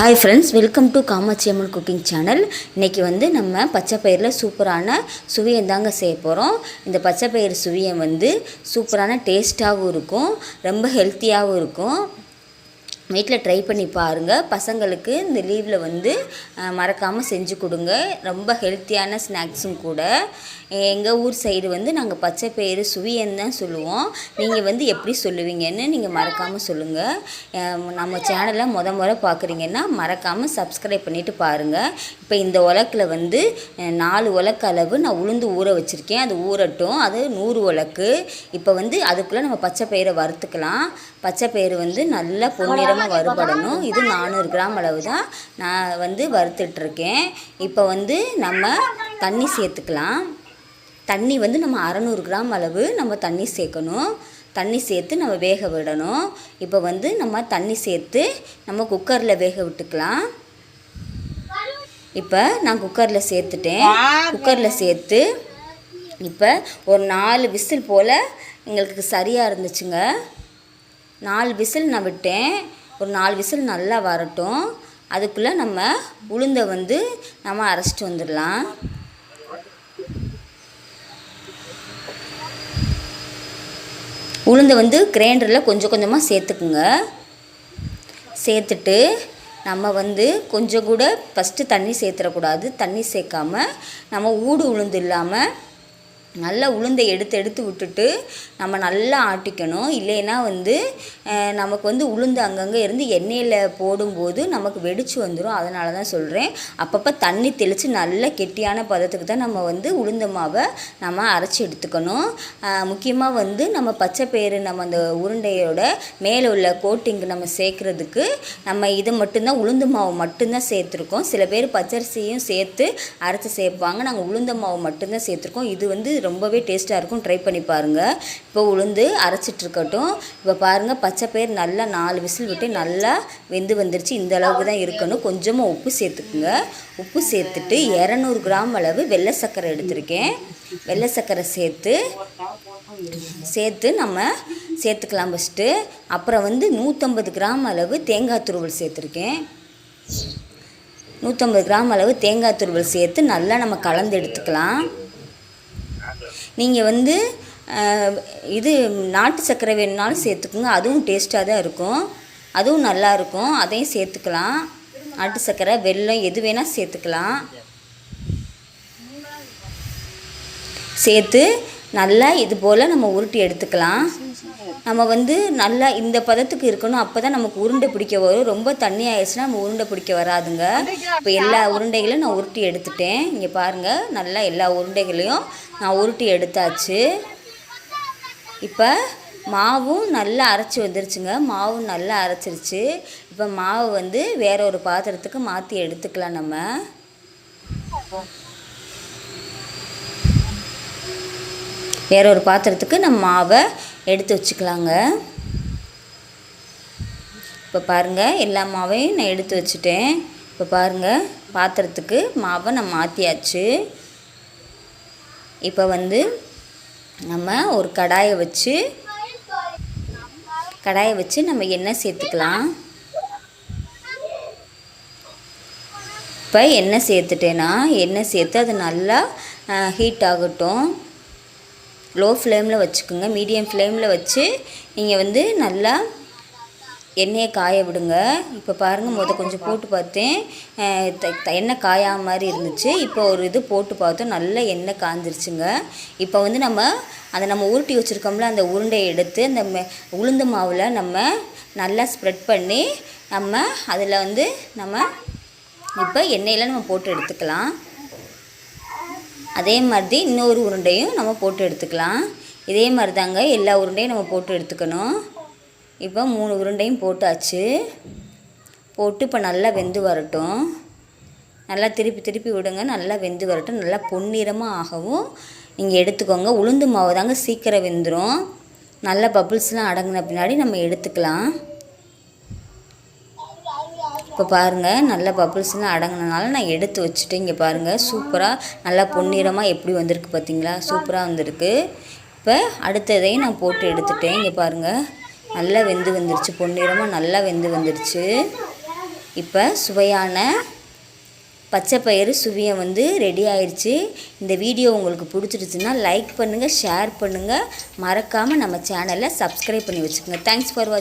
Hi friends welcome to Kamakshi Amman cooking channel இன்றைக்கி வந்து நம்ம பச்சை பயிரில் சூப்பரான சுவியம் தாங்க செய்ய போகிறோம் இந்த பச்சை பயிறு சுவையை வந்து சூப்பரான டேஸ்ட்டாகவும் இருக்கும் ரொம்ப ஹெல்த்தியாகவும் இருக்கும். வீட்டில் ட்ரை பண்ணி பாருங்கள் பசங்களுக்கு இந்த லீவில் வந்து மறக்காமல் செஞ்சு கொடுங்க. ரொம்ப ஹெல்த்தியான ஸ்நாக்ஸும் கூட. எங்கள் ஊர் சைடு வந்து நாங்கள் பச்சை பயிறு சுவியன்னு தான் சொல்லுவோம். நீங்கள் வந்து எப்படி சொல்லுவீங்கன்னு நீங்கள் மறக்காமல் சொல்லுங்கள் நம்ம சேனலை முத முறை பார்க்குறீங்கன்னா மறக்காமல் சப்ஸ்கிரைப் பண்ணிவிட்டு பாருங்கள் இப்போ இந்த உலக்கில் வந்து நாலு உலக்கு அளவு நான் உளுந்து ஊற வச்சுருக்கேன். அது ஊறட்டும். அது நூறு உலக்கு. இப்போ வந்து அதுக்குள்ளே நம்ம பச்சை பயிரை வறுத்துக்கலாம். பச்சை பயிறு வந்து நல்லா பொன்னிறம் பொன்னிறமாக வறுபடணும். இது நானூறு கிராம் அளவு தான் நான் வந்து வறுத்துட்ருக்கேன். இப்போ வந்து நம்ம தண்ணி சேர்த்துக்கலாம். தண்ணி வந்து நம்ம அறநூறு கிராம் அளவு நம்ம தண்ணி சேர்க்கணும். தண்ணி சேர்த்து நம்ம வேக விடணும். இப்போ வந்து நம்ம தண்ணி சேர்த்து நம்ம குக்கரில் வேக விட்டுக்கலாம். இப்போ நான் குக்கரில் சேர்த்துட்டேன். குக்கரில் சேர்த்து இப்போ ஒரு நாலு விசில் போல் எங்களுக்கு சரியாக இருந்துச்சுங்க. நாலு விசில் நான் விட்டேன். ஒரு நாலு விசில் நல்லா வரட்டும். அதுக்குள்ளே நம்ம உளுந்தை வந்து நம்ம அரைச்சிட்டு வந்துடலாம். உளுந்தை வந்து கிரைண்டரில் கொஞ்சம் கொஞ்சமாக சேர்த்துக்குங்க. சேர்த்துட்டு நம்ம வந்து கொஞ்சம் கூட ஃபஸ்ட்டு தண்ணி சேர்த்துடக்கூடாது. தண்ணி சேர்க்காமல் நம்ம ஊடு உளுந்து இல்லாமல் நல்லா உளுந்தை எடுத்து எடுத்து விட்டுட்டு நம்ம நல்லா ஆட்டிக்கணும். இல்லைன்னா வந்து நமக்கு வந்து உளுந்து அங்கங்கே இருந்து எண்ணெயில் போடும்போது நமக்கு வெடிச்சு வந்துடும் அதனால தான் சொல்கிறேன் அப்பப்போ தண்ணி தெளித்து நல்ல கெட்டியான பதத்துக்கு தான் நம்ம வந்து உளுந்த மாவை நம்ம அரைச்சி எடுத்துக்கணும். முக்கியமாக வந்து நம்ம பச்சை பயிறு நம்ம அந்த உருண்டையோட மேலே உள்ள கோட்டிங்கு நம்ம சேர்க்குறதுக்கு நம்ம இது மட்டும்தான் உளுந்து மாவு மட்டும்தான் சேர்த்துருக்கோம். சில பேர் பச்சரிசியும் சேர்த்து அரைச்சி சேர்ப்பாங்க. நாங்கள் உளுந்த மாவு மட்டும்தான் சேர்த்துருக்கோம். இது வந்து ரொம்பவே டேஸ்ட்டாக இருக்கும். ட்ரை பண்ணி பாருங்கள் இப்போ உளுந்து அரைச்சிட்டு இருக்கட்டும். இப்போ பாருங்கள் பச்சை பயிர் நல்லா நாலு விசில் விட்டு நல்லா வெந்து வந்துருச்சு. இந்த அளவுக்கு தான் இருக்கணும். கொஞ்சமாக உப்பு சேர்த்துக்குங்க. உப்பு சேர்த்துட்டு இரநூறு கிராம் அளவு வெள்ளை சர்க்கரை எடுத்திருக்கேன். வெள்ளை சர்க்கரை சேர்த்து சேர்த்து நம்ம சேர்த்துக்கலாம் ஃபஸ்ட்டு அப்புறம் வந்து நூற்றம்பது கிராம் அளவு தேங்காய் துருவல் சேர்த்துருக்கேன். நூற்றம்பது கிராம் அளவு தேங்காய் துருவல் சேர்த்து நல்லா நம்ம கலந்து எடுத்துக்கலாம். நீங்கள் வந்து இது நாட்டு சர்க்கரை வேணுனாலும் சேர்த்துக்குங்க. அதுவும் டேஸ்ட்டாக தான் இருக்கும். அதுவும் நல்லா இருக்கும். அதையும் சேர்த்துக்கலாம். நாட்டு சர்க்கரை வெல்லம் எது வேணால் சேர்த்துக்கலாம். சேர்த்து நல்லா இது போல் நம்ம உருட்டி எடுத்துக்கலாம். நம்ம வந்து நல்லா இந்த பதத்துக்கு இருக்கணும் அப்போ தான் நமக்கு உருண்டை பிடிக்க வரும். ரொம்ப தண்ணி ஆயிடுச்சுன்னா நம்ம உருண்டை பிடிக்க வராதுங்க. இப்போ எல்லா உருண்டைகளையும் நான் உருட்டி எடுத்துட்டேன். இங்கே பாருங்கள் நல்லா எல்லா உருண்டைகளையும் நான் உருட்டி எடுத்தாச்சு. இப்போ மாவும் நல்லா அரைச்சி வந்துருச்சுங்க. மாவும் நல்லா அரைச்சிருச்சு. இப்போ மாவு வந்து வேற ஒரு பாத்திரத்துக்கு மாற்றி எடுத்துக்கலாம் நம்ம. வேற ஒரு பாத்திரத்துக்கு நம்ம மாவை எடுத்து வச்சுக்கலாங்க. இப்போ பாருங்கள் எல்லா மாவையும் நான் எடுத்து வச்சுட்டேன். இப்போ பாருங்கள் பாத்திரத்துக்கு மாவை நான் மாற்றியாச்சு இப்போ வந்து நம்ம ஒரு கடாயை வச்சு கடாயை வச்சு நம்ம எண்ணெய் சேர்த்துக்கலாம். இப்போ எண்ணெய் சேர்த்துட்டேன்னா எண்ணெய் சேர்த்து அது நல்லா ஹீட் ஆகட்டும். லோ ஃப்ளேமில் வச்சுக்கோங்க. மீடியம் ஃப்ளேமில் வச்சு நீங்கள் வந்து நல்லா எண்ணெயை காய விடுங்க. இப்போ பாருங்கள் முத கொஞ்சம் போட்டு பார்த்தேன். த- எண்ணெய் காயாம மாதிரி இருந்துச்சு. இப்போ ஒரு இது போட்டு பார்த்தோம். நல்லா எண்ணெய் காஞ்சிருச்சுங்க. இப்போ வந்து நம்ம அதை நம்ம உருட்டி வச்சுருக்கோம்ல அந்த உருண்டையை எடுத்து அந்த மெ உளுந்து மாவில் நம்ம நல்லா ஸ்ப்ரெட் பண்ணி நம்ம அதில் வந்து நம்ம இப்போ எண்ணெயில் நம்ம போட்டு எடுத்துக்கலாம். அதே மாதிரி இன்னொரு உருண்டையும் நம்ம போட்டு எடுத்துக்கலாம். இதே மாதிரி தாங்க எல்லா உருண்டையும் நம்ம போட்டு எடுத்துக்கணும். இப்போ மூணு உருண்டையும் போட்டாச்சு. போட்டு இப்போ நல்லா வெந்து வரட்டும். நல்லா திருப்பி திருப்பி விடுங்க. நல்லா வெந்து வரட்டும். நல்லா பொன்னிறமாக ஆகவும் நீங்கள் எடுத்துக்கோங்க. உளுந்து மாவு தாங்க சீக்கிரம் வெந்துடும் நல்லா பபுள்ஸ்லாம் அடங்கின பின்னாடி நம்ம எடுத்துக்கலாம். இப்போ பாருங்கள் நல்ல பபுள்ஸ்லாம் அடங்கினனால நான் எடுத்து வச்சுட்டு இங்கே பாருங்கள் சூப்பராக நல்லா பொன்னிறமாக எப்படி வந்திருக்கு பார்த்தீங்களா? சூப்பராக வந்திருக்கு. இப்போ அடுத்ததையும் நான் போட்டு எடுத்துட்டேன். இங்கே பாருங்கள் நல்லா வெந்து வந்துருச்சு. பொன்னிறமாக நல்லா வெந்து வந்துருச்சு. இப்போ சுவையான பச்சை பயிறு சுவியம் வந்து ரெடி ஆயிடுச்சு இந்த வீடியோ உங்களுக்கு பிடிச்சிருச்சுன்னா லைக் பண்ணுங்கள் ஷேர் பண்ணுங்கள் மறக்காமல் நம்ம சேனலை சப்ஸ்கிரைப் பண்ணி வச்சுக்கோங்க. தேங்க்ஸ் ஃபார் வாட்சிங்